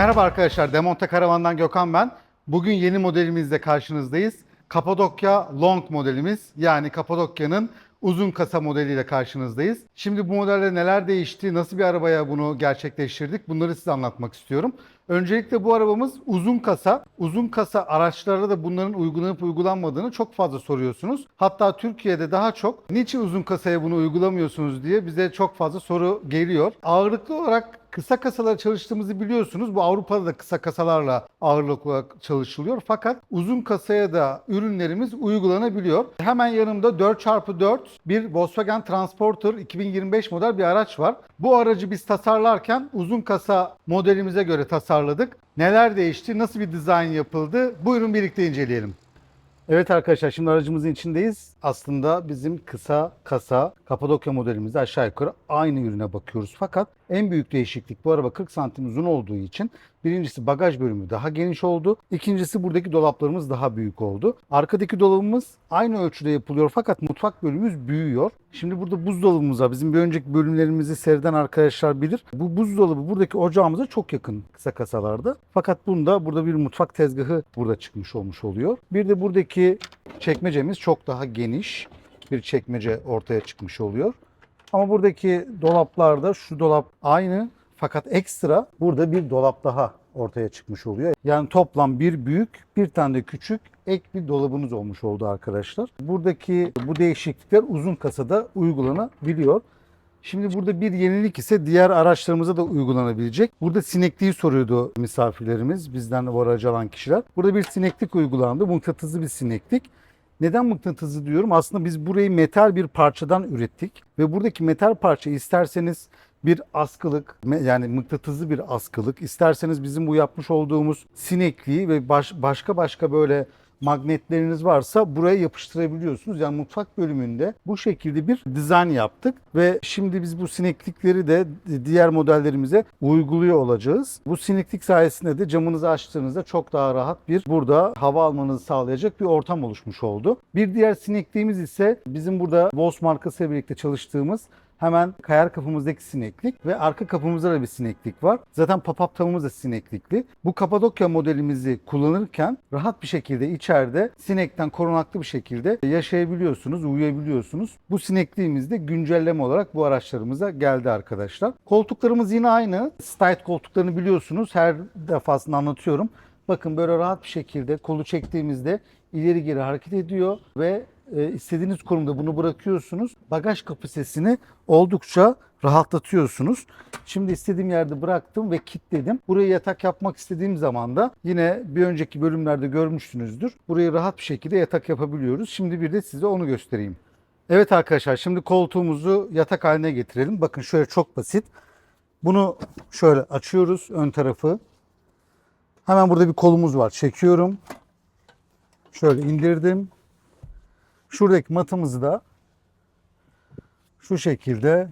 Merhaba arkadaşlar, Demonte Karavan'dan Gökhan ben. Bugün yeni modelimizle karşınızdayız. Kapadokya Long modelimiz yani Kapadokya'nın uzun kasa modeliyle karşınızdayız. Şimdi bu modelde neler değişti, nasıl bir arabaya bunu gerçekleştirdik bunları size anlatmak istiyorum. Öncelikle bu arabamız uzun kasa. Uzun kasa araçlara da bunların uygulanıp uygulanmadığını çok fazla soruyorsunuz. Hatta Türkiye'de daha çok niçin uzun kasaya bunu uygulamıyorsunuz diye bize çok fazla soru geliyor. Ağırlıklı olarak kısa kasalar çalıştığımızı biliyorsunuz. Bu Avrupa'da da kısa kasalarla ağırlıklı çalışılıyor. Fakat uzun kasaya da ürünlerimiz uygulanabiliyor. Hemen yanımda 4x4 bir Volkswagen Transporter 2025 model bir araç var. Bu aracı biz tasarlarken uzun kasa modelimize göre tasarladık. Neler değişti, nasıl bir dizayn yapıldı? Buyurun birlikte inceleyelim. Evet arkadaşlar şimdi aracımızın içindeyiz. Aslında bizim kısa kasa Kapadokya modelimizde aşağı yukarı aynı ürüne bakıyoruz. Fakat en büyük değişiklik bu araba 40 santim uzun olduğu için birincisi bagaj bölümü daha geniş oldu. İkincisi buradaki dolaplarımız daha büyük oldu. Arkadaki dolabımız aynı ölçüde yapılıyor fakat mutfak bölümümüz büyüyor. Şimdi burada buzdolabımız var. Bizim bir önceki bölümlerimizi seyreden arkadaşlar bilir. Bu buzdolabı buradaki ocağımıza çok yakın kısa kasalarda. Fakat bunda burada bir mutfak tezgahı burada çıkmış olmuş oluyor. Bir de buradaki çekmecemiz çok daha geniş bir çekmece ortaya çıkmış oluyor. Ama buradaki dolaplarda şu dolap aynı fakat ekstra burada bir dolap daha ortaya çıkmış oluyor. Yani toplam bir büyük, bir tane de küçük ek bir dolabınız olmuş oldu arkadaşlar. Buradaki bu değişiklikler uzun kasada uygulanabiliyor. Şimdi burada bir yenilik ise diğer araçlarımıza da uygulanabilecek. Burada sinekliği soruyordu misafirlerimiz, bizden bu aracı alan kişiler. Burada bir sineklik uygulandı, mıknatıslı bir sineklik. Neden mıknatıslı diyorum? Aslında biz burayı metal bir parçadan ürettik ve buradaki metal parça isterseniz bir askılık yani mıknatıslı bir askılık, isterseniz bizim bu yapmış olduğumuz sinekliği ve baş, başka başka böyle magnetleriniz varsa buraya yapıştırabiliyorsunuz. Yani mutfak bölümünde bu şekilde bir dizayn yaptık ve şimdi biz bu sineklikleri de diğer modellerimize uyguluyor olacağız. Bu sineklik sayesinde de camınızı açtığınızda çok daha rahat bir burada hava almanızı sağlayacak bir ortam oluşmuş oldu. Bir diğer sinekliğimiz ise bizim burada Boss markasıyla birlikte çalıştığımız Hemen kayar kapımızdaki sineklik ve arka kapımızda da bir sineklik var. Zaten pop-up tavamız da sineklikli. Bu Kapadokya modelimizi kullanırken rahat bir şekilde içeride sinekten korunaklı bir şekilde yaşayabiliyorsunuz, uyuyabiliyorsunuz. Bu sinekliğimiz de güncelleme olarak bu araçlarımıza geldi arkadaşlar. Koltuklarımız yine aynı. Style koltuklarını biliyorsunuz. Her defasında anlatıyorum. Bakın böyle rahat bir şekilde kolu çektiğimizde ileri geri hareket ediyor ve e, istediğiniz konumda bunu bırakıyorsunuz. Bagaj kapasitesini oldukça rahatlatıyorsunuz. Şimdi istediğim yerde bıraktım ve kilitledim. Buraya yatak yapmak istediğim zaman da yine bir önceki bölümlerde görmüşsünüzdür. Burayı rahat bir şekilde yatak yapabiliyoruz. Şimdi bir de size onu göstereyim. Evet arkadaşlar şimdi koltuğumuzu yatak haline getirelim. Bakın şöyle çok basit. Bunu şöyle açıyoruz ön tarafı. Hemen burada bir kolumuz var. Çekiyorum. Şöyle indirdim. Şuradaki matımızı da şu şekilde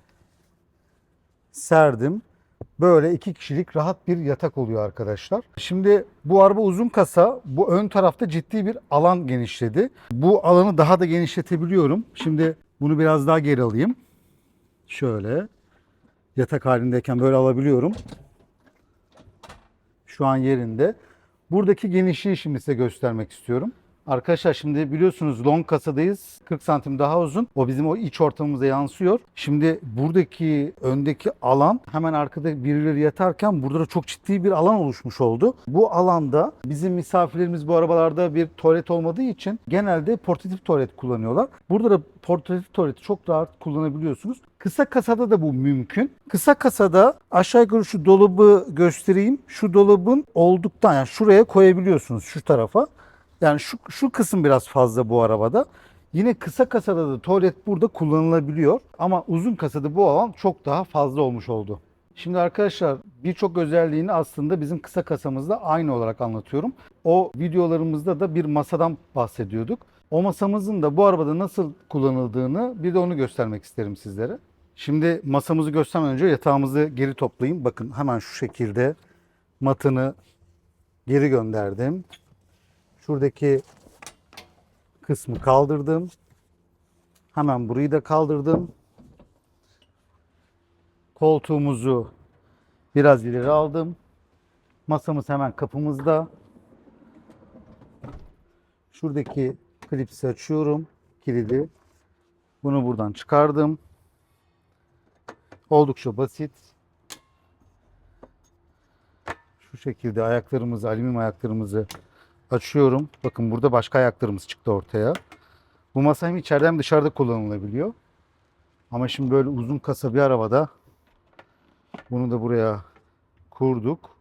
serdim. Böyle iki kişilik rahat bir yatak oluyor arkadaşlar. Şimdi bu araba uzun kasa. Bu ön tarafta ciddi bir alan genişledi. Bu alanı daha da genişletebiliyorum. Şimdi bunu biraz daha geri alayım. Şöyle yatak halindeyken böyle alabiliyorum. Şu an yerinde. Buradaki genişliği şimdi size göstermek istiyorum. Arkadaşlar şimdi biliyorsunuz long kasadayız. 40 santim daha uzun. O bizim o iç ortamımıza yansıyor. Şimdi buradaki öndeki alan hemen arkada birileri yatarken burada da çok ciddi bir alan oluşmuş oldu. Bu alanda bizim misafirlerimiz bu arabalarda bir tuvalet olmadığı için genelde portatif tuvalet kullanıyorlar. Burada da portatif tuvaleti çok rahat kullanabiliyorsunuz. Kısa kasada da bu mümkün. Kısa kasada aşağı yukarı şu dolabı göstereyim. Şu dolabın olduktan yani şuraya koyabiliyorsunuz şu tarafa. Yani şu, şu kısım biraz fazla bu arabada. Yine kısa kasada da tuvalet burada kullanılabiliyor. Ama uzun kasada bu alan çok daha fazla olmuş oldu. Şimdi arkadaşlar birçok özelliğini aslında bizim kısa kasamızda aynı olarak anlatıyorum. O videolarımızda da bir masadan bahsediyorduk. O masamızın da bu arabada nasıl kullanıldığını bir de onu göstermek isterim sizlere. Şimdi masamızı göstermeden önce yatağımızı geri toplayayım. Bakın hemen şu şekilde matını geri gönderdim. Şuradaki kısmı kaldırdım. Hemen burayı da kaldırdım. Koltuğumuzu biraz ileri aldım. Masamız hemen kapımızda. Şuradaki klipsi açıyorum. Kilidi. Bunu buradan çıkardım. Oldukça basit. Şu şekilde ayaklarımızı, alüminyum ayaklarımızı açıyorum. Bakın burada başka ayaklarımız çıktı ortaya. Bu masa hem içeride hem dışarıda kullanılabiliyor. Ama şimdi böyle uzun kasa bir arabada bunu da buraya kurduk.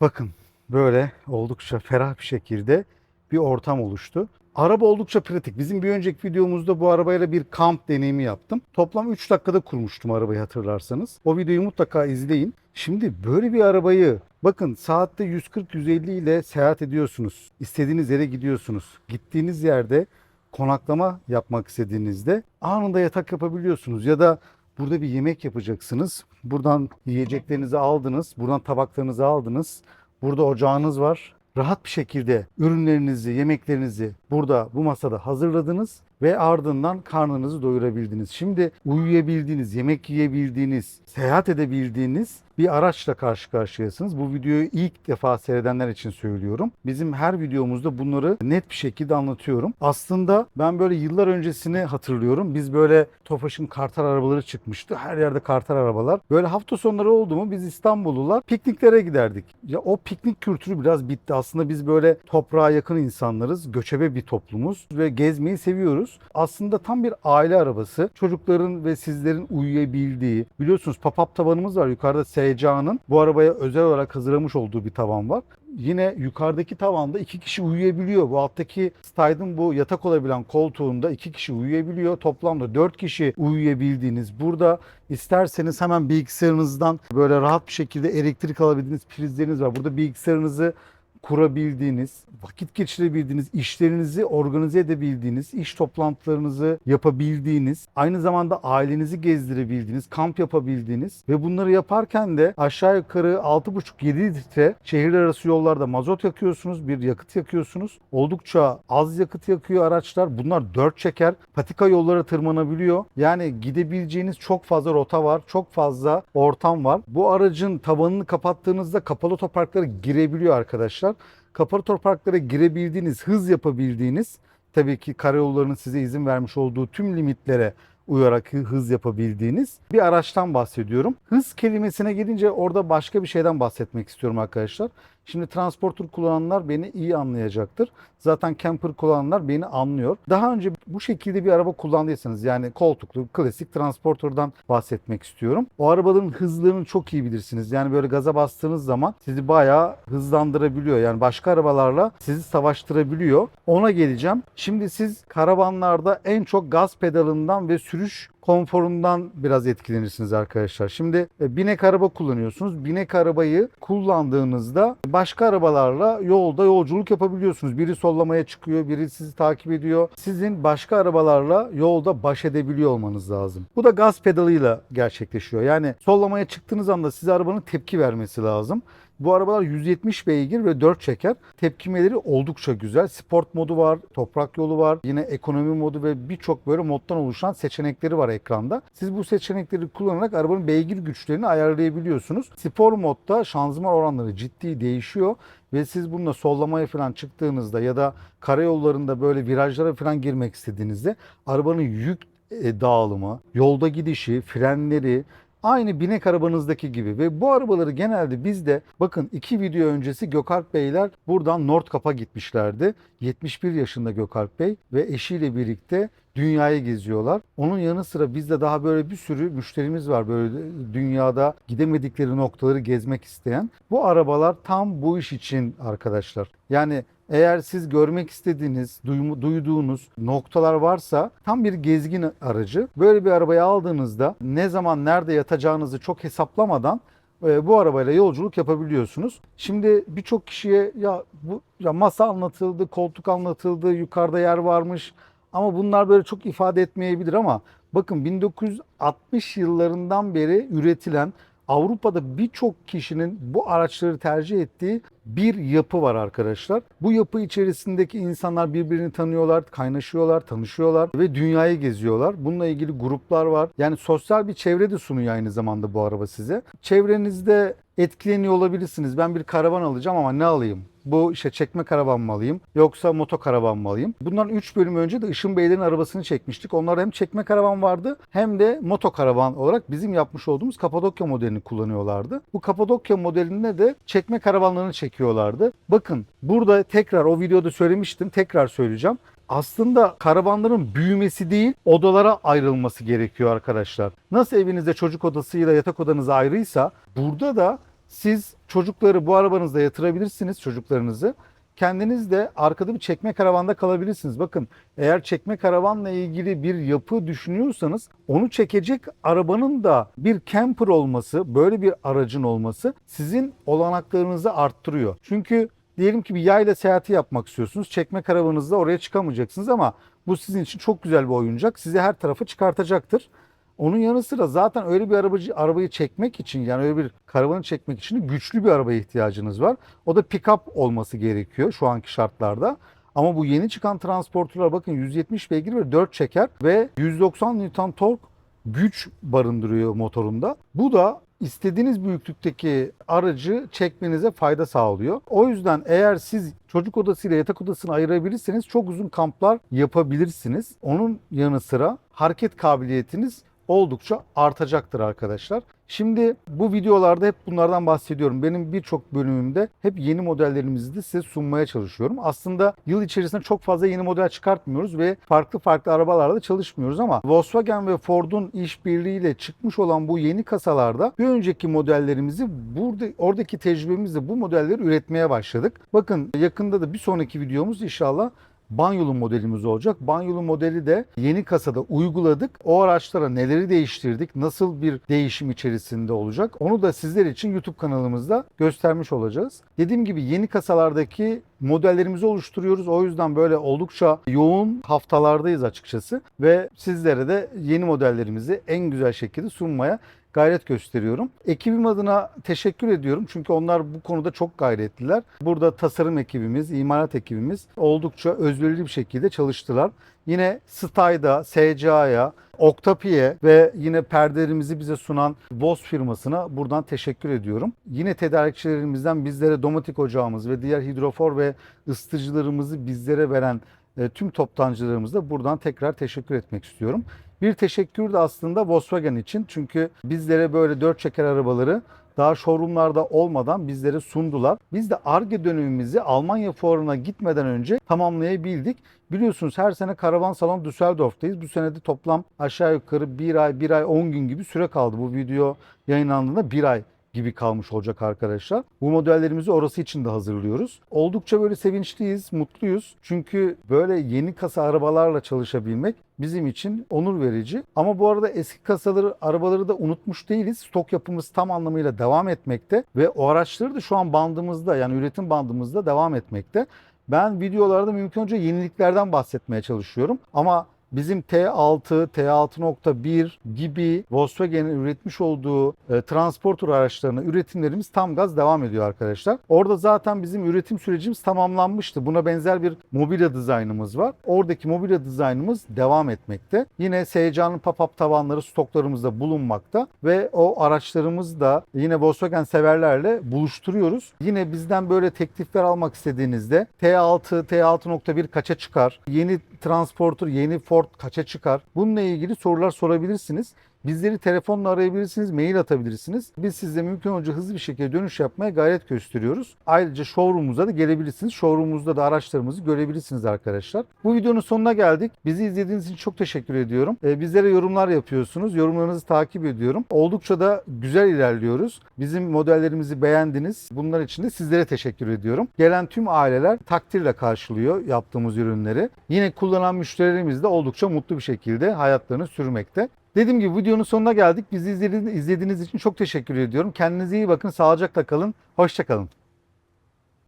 Bakın böyle oldukça ferah bir şekilde bir ortam oluştu. Araba oldukça pratik. Bizim bir önceki videomuzda bu arabayla bir kamp deneyimi yaptım. Toplam 3 dakikada kurmuştum arabayı hatırlarsanız. O videoyu mutlaka izleyin. Şimdi böyle bir arabayı bakın saatte 140-150 ile seyahat ediyorsunuz. İstediğiniz yere gidiyorsunuz. Gittiğiniz yerde konaklama yapmak istediğinizde anında yatak yapabiliyorsunuz ya da burada bir yemek yapacaksınız. Buradan yiyeceklerinizi aldınız, buradan tabaklarınızı aldınız. Burada ocağınız var. Rahat bir şekilde ürünlerinizi, yemeklerinizi burada bu masada hazırladınız ve ardından karnınızı doyurabildiniz. Şimdi uyuyabildiğiniz, yemek yiyebildiğiniz, seyahat edebildiğiniz bir araçla karşı karşıyasınız. Bu videoyu ilk defa seyredenler için söylüyorum. Bizim her videomuzda bunları net bir şekilde anlatıyorum. Aslında ben böyle yıllar öncesini hatırlıyorum. Biz böyle Tofaş'ın kartar arabaları çıkmıştı. Her yerde kartar arabalar. Böyle hafta sonları oldu mu biz İstanbullular pikniklere giderdik. Ya o piknik kültürü biraz bitti. Aslında biz böyle toprağa yakın insanlarız. Göçebe bir toplumuz ve gezmeyi seviyoruz. Aslında tam bir aile arabası. Çocukların ve sizlerin uyuyabildiği. Biliyorsunuz papap tavanımız var. Yukarıda SCA'nın bu arabaya özel olarak hazırlamış olduğu bir tavan var. Yine yukarıdaki tavanda iki kişi uyuyabiliyor. Bu alttaki Styd'ın bu yatak olabilen koltuğunda iki kişi uyuyabiliyor. Toplamda dört kişi uyuyabildiğiniz. Burada isterseniz hemen bilgisayarınızdan böyle rahat bir şekilde elektrik alabildiğiniz prizleriniz var. Burada bilgisayarınızı kurabildiğiniz, vakit geçirebildiğiniz, işlerinizi organize edebildiğiniz, iş toplantılarınızı yapabildiğiniz, aynı zamanda ailenizi gezdirebildiğiniz, kamp yapabildiğiniz ve bunları yaparken de aşağı yukarı 6,5-7 litre şehirler arası yollarda mazot yakıyorsunuz, bir yakıt yakıyorsunuz. Oldukça az yakıt yakıyor araçlar. Bunlar 4 çeker. Patika yollara tırmanabiliyor. Yani gidebileceğiniz çok fazla rota var, çok fazla ortam var. Bu aracın tavanını kapattığınızda kapalı otoparklara girebiliyor arkadaşlar kapalı topraklara girebildiğiniz, hız yapabildiğiniz, tabii ki karayollarının size izin vermiş olduğu tüm limitlere uyarak hız yapabildiğiniz bir araçtan bahsediyorum. Hız kelimesine gelince orada başka bir şeyden bahsetmek istiyorum arkadaşlar. Şimdi transporter kullananlar beni iyi anlayacaktır. Zaten camper kullananlar beni anlıyor. Daha önce bu şekilde bir araba kullandıysanız yani koltuklu klasik transporterdan bahsetmek istiyorum. O arabaların hızlarını çok iyi bilirsiniz. Yani böyle gaza bastığınız zaman sizi bayağı hızlandırabiliyor. Yani başka arabalarla sizi savaştırabiliyor. Ona geleceğim. Şimdi siz karavanlarda en çok gaz pedalından ve sürüş konforundan biraz etkilenirsiniz arkadaşlar. Şimdi e, binek araba kullanıyorsunuz. Binek arabayı kullandığınızda başka arabalarla yolda yolculuk yapabiliyorsunuz. Biri sollamaya çıkıyor, biri sizi takip ediyor. Sizin başka arabalarla yolda baş edebiliyor olmanız lazım. Bu da gaz pedalıyla gerçekleşiyor. Yani sollamaya çıktığınız anda size arabanın tepki vermesi lazım. Bu arabalar 170 beygir ve 4 çeker. Tepkimeleri oldukça güzel. Sport modu var, toprak yolu var, yine ekonomi modu ve birçok böyle moddan oluşan seçenekleri var ekranda. Siz bu seçenekleri kullanarak arabanın beygir güçlerini ayarlayabiliyorsunuz. Spor modda şanzıman oranları ciddi değişiyor ve siz bununla sollamaya falan çıktığınızda ya da karayollarında böyle virajlara falan girmek istediğinizde arabanın yük e, dağılımı, yolda gidişi, frenleri, Aynı binek arabanızdaki gibi ve bu arabaları genelde bizde bakın iki video öncesi Gökalp Beyler buradan Nordkap'a gitmişlerdi. 71 yaşında Gökalp Bey ve eşiyle birlikte dünyayı geziyorlar. Onun yanı sıra bizde daha böyle bir sürü müşterimiz var böyle dünyada gidemedikleri noktaları gezmek isteyen. Bu arabalar tam bu iş için arkadaşlar. Yani eğer siz görmek istediğiniz, duyduğunuz noktalar varsa tam bir gezgin aracı. Böyle bir arabayı aldığınızda ne zaman nerede yatacağınızı çok hesaplamadan e, bu arabayla yolculuk yapabiliyorsunuz. Şimdi birçok kişiye ya bu ya masa anlatıldı, koltuk anlatıldı, yukarıda yer varmış ama bunlar böyle çok ifade etmeyebilir ama bakın 1960 yıllarından beri üretilen Avrupa'da birçok kişinin bu araçları tercih ettiği bir yapı var arkadaşlar. Bu yapı içerisindeki insanlar birbirini tanıyorlar, kaynaşıyorlar, tanışıyorlar ve dünyayı geziyorlar. Bununla ilgili gruplar var. Yani sosyal bir çevre de sunuyor aynı zamanda bu araba size. Çevrenizde etkileniyor olabilirsiniz. Ben bir karavan alacağım ama ne alayım? Bu işte çekme karavan mı alayım yoksa moto karavan mı alayım? Bundan 3 bölüm önce de Işın Beylerin arabasını çekmiştik. Onlar hem çekme karavan vardı hem de moto karavan olarak bizim yapmış olduğumuz Kapadokya modelini kullanıyorlardı. Bu Kapadokya modelinde de çekme karavanlarını çekiyorlardı. Bakın burada tekrar o videoda söylemiştim tekrar söyleyeceğim. Aslında karavanların büyümesi değil, odalara ayrılması gerekiyor arkadaşlar. Nasıl evinizde çocuk odasıyla yatak odanız ayrıysa burada da siz çocukları bu arabanızda yatırabilirsiniz çocuklarınızı. Kendiniz de arkada bir çekme karavanda kalabilirsiniz. Bakın eğer çekme karavanla ilgili bir yapı düşünüyorsanız onu çekecek arabanın da bir camper olması, böyle bir aracın olması sizin olanaklarınızı arttırıyor. Çünkü diyelim ki bir yayla seyahati yapmak istiyorsunuz. Çekme karavanınızda oraya çıkamayacaksınız ama bu sizin için çok güzel bir oyuncak. Sizi her tarafa çıkartacaktır. Onun yanı sıra zaten öyle bir arabacı, arabayı çekmek için yani öyle bir karavanı çekmek için güçlü bir arabaya ihtiyacınız var. O da pick-up olması gerekiyor şu anki şartlarda. Ama bu yeni çıkan transporterlar bakın 170 beygir ve 4 çeker ve 190 Newton tork güç barındırıyor motorunda. Bu da istediğiniz büyüklükteki aracı çekmenize fayda sağlıyor. O yüzden eğer siz çocuk odasıyla yatak odasını ayırabilirseniz çok uzun kamplar yapabilirsiniz. Onun yanı sıra hareket kabiliyetiniz oldukça artacaktır arkadaşlar. Şimdi bu videolarda hep bunlardan bahsediyorum. Benim birçok bölümümde hep yeni modellerimizi de size sunmaya çalışıyorum. Aslında yıl içerisinde çok fazla yeni model çıkartmıyoruz ve farklı farklı arabalarla çalışmıyoruz ama Volkswagen ve Ford'un işbirliğiyle çıkmış olan bu yeni kasalarda bir önceki modellerimizi burada oradaki tecrübemizle bu modelleri üretmeye başladık. Bakın yakında da bir sonraki videomuz inşallah Banyolu modelimiz olacak. Banyolu modeli de yeni kasada uyguladık. O araçlara neleri değiştirdik, nasıl bir değişim içerisinde olacak onu da sizler için YouTube kanalımızda göstermiş olacağız. Dediğim gibi yeni kasalardaki modellerimizi oluşturuyoruz. O yüzden böyle oldukça yoğun haftalardayız açıkçası ve sizlere de yeni modellerimizi en güzel şekilde sunmaya gayret gösteriyorum. Ekibim adına teşekkür ediyorum çünkü onlar bu konuda çok gayretliler. Burada tasarım ekibimiz, imalat ekibimiz oldukça özverili bir şekilde çalıştılar. Yine Stay'da, SCA'ya, Octapi'ye ve yine perdelerimizi bize sunan Voz firmasına buradan teşekkür ediyorum. Yine tedarikçilerimizden bizlere domatik ocağımız ve diğer hidrofor ve ısıtıcılarımızı bizlere veren e, tüm toptancılarımıza buradan tekrar teşekkür etmek istiyorum. Bir teşekkür de aslında Volkswagen için çünkü bizlere böyle dört çeker arabaları daha showroomlarda olmadan bizlere sundular. Biz de ARGE dönemimizi Almanya fuarına gitmeden önce tamamlayabildik. Biliyorsunuz her sene Karavan Salon Düsseldorf'tayız. Bu sene de toplam aşağı yukarı bir ay, bir ay 10 gün gibi süre kaldı. Bu video yayınlandığında bir ay gibi kalmış olacak arkadaşlar. Bu modellerimizi orası için de hazırlıyoruz. Oldukça böyle sevinçliyiz, mutluyuz. Çünkü böyle yeni kasa arabalarla çalışabilmek bizim için onur verici. Ama bu arada eski kasaları, arabaları da unutmuş değiliz. Stok yapımız tam anlamıyla devam etmekte ve o araçları da şu an bandımızda yani üretim bandımızda devam etmekte. Ben videolarda mümkün olunca yeniliklerden bahsetmeye çalışıyorum. Ama bizim T6, T6.1 gibi Volkswagen'in üretmiş olduğu e, transporter araçlarına üretimlerimiz tam gaz devam ediyor arkadaşlar. Orada zaten bizim üretim sürecimiz tamamlanmıştı. Buna benzer bir mobilya dizaynımız var. Oradaki mobilya dizaynımız devam etmekte. Yine SCA'nın pop-up tavanları stoklarımızda bulunmakta ve o araçlarımızı da yine Volkswagen severlerle buluşturuyoruz. Yine bizden böyle teklifler almak istediğinizde T6, T6.1 kaça çıkar? Yeni transporter, yeni Ford kaça çıkar? Bununla ilgili sorular sorabilirsiniz. Bizleri telefonla arayabilirsiniz, mail atabilirsiniz. Biz size mümkün olunca hızlı bir şekilde dönüş yapmaya gayret gösteriyoruz. Ayrıca showroom'umuza da gelebilirsiniz. Showroom'umuzda da araçlarımızı görebilirsiniz arkadaşlar. Bu videonun sonuna geldik. Bizi izlediğiniz için çok teşekkür ediyorum. Ee, bizlere yorumlar yapıyorsunuz. Yorumlarınızı takip ediyorum. Oldukça da güzel ilerliyoruz. Bizim modellerimizi beğendiniz. Bunlar için de sizlere teşekkür ediyorum. Gelen tüm aileler takdirle karşılıyor yaptığımız ürünleri. Yine kullanan müşterilerimiz de oldukça mutlu bir şekilde hayatlarını sürmekte. Dediğim gibi videonun sonuna geldik. Bizi izlediğiniz için çok teşekkür ediyorum. Kendinize iyi bakın. Sağlıcakla kalın. Hoşçakalın.